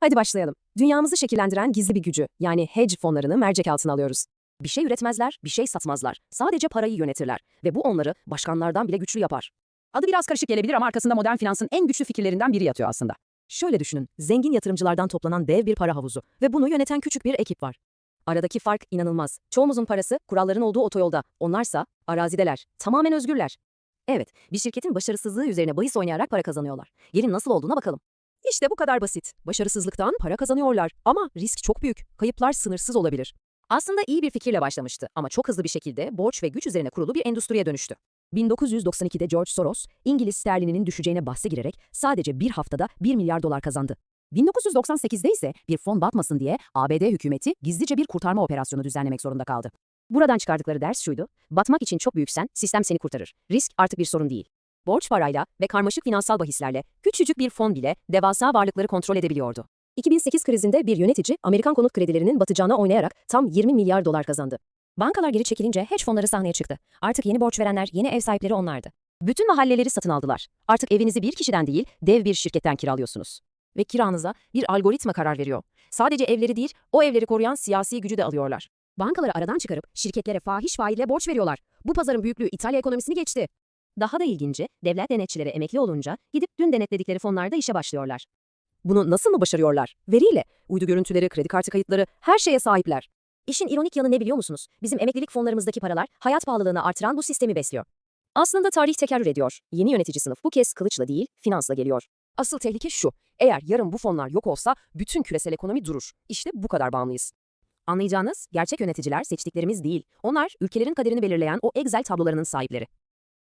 Hadi başlayalım. Dünyamızı şekillendiren gizli bir gücü, yani hedge fonlarını mercek altına alıyoruz. Bir şey üretmezler, bir şey satmazlar. Sadece parayı yönetirler ve bu onları başkanlardan bile güçlü yapar. Adı biraz karışık gelebilir ama arkasında modern finansın en güçlü fikirlerinden biri yatıyor aslında. Şöyle düşünün, zengin yatırımcılardan toplanan dev bir para havuzu ve bunu yöneten küçük bir ekip var. Aradaki fark inanılmaz. Çoğumuzun parası kuralların olduğu otoyolda, onlarsa arazideler, tamamen özgürler. Evet, bir şirketin başarısızlığı üzerine bahis oynayarak para kazanıyorlar. Gelin nasıl olduğuna bakalım. İşte bu kadar basit. Başarısızlıktan para kazanıyorlar ama risk çok büyük. Kayıplar sınırsız olabilir. Aslında iyi bir fikirle başlamıştı ama çok hızlı bir şekilde borç ve güç üzerine kurulu bir endüstriye dönüştü. 1992'de George Soros, İngiliz sterlininin düşeceğine bahse girerek sadece bir haftada 1 milyar dolar kazandı. 1998'de ise bir fon batmasın diye ABD hükümeti gizlice bir kurtarma operasyonu düzenlemek zorunda kaldı. Buradan çıkardıkları ders şuydu, batmak için çok büyüksen sistem seni kurtarır. Risk artık bir sorun değil. Borç parayla ve karmaşık finansal bahislerle küçücük bir fon bile devasa varlıkları kontrol edebiliyordu. 2008 krizinde bir yönetici Amerikan konut kredilerinin batacağına oynayarak tam 20 milyar dolar kazandı. Bankalar geri çekilince hedge fonları sahneye çıktı. Artık yeni borç verenler, yeni ev sahipleri onlardı. Bütün mahalleleri satın aldılar. Artık evinizi bir kişiden değil, dev bir şirketten kiralıyorsunuz. Ve kiranıza bir algoritma karar veriyor. Sadece evleri değil, o evleri koruyan siyasi gücü de alıyorlar. Bankaları aradan çıkarıp şirketlere fahiş faizle borç veriyorlar. Bu pazarın büyüklüğü İtalya ekonomisini geçti. Daha da ilginci, devlet denetçileri emekli olunca gidip dün denetledikleri fonlarda işe başlıyorlar. Bunu nasıl mı başarıyorlar? Veriyle. Uydu görüntüleri, kredi kartı kayıtları, her şeye sahipler. İşin ironik yanı ne biliyor musunuz? Bizim emeklilik fonlarımızdaki paralar hayat pahalılığını artıran bu sistemi besliyor. Aslında tarih tekerrür ediyor. Yeni yönetici sınıf bu kez kılıçla değil, finansla geliyor. Asıl tehlike şu. Eğer yarın bu fonlar yok olsa bütün küresel ekonomi durur. İşte bu kadar bağımlıyız. Anlayacağınız gerçek yöneticiler seçtiklerimiz değil. Onlar ülkelerin kaderini belirleyen o Excel tablolarının sahipleri.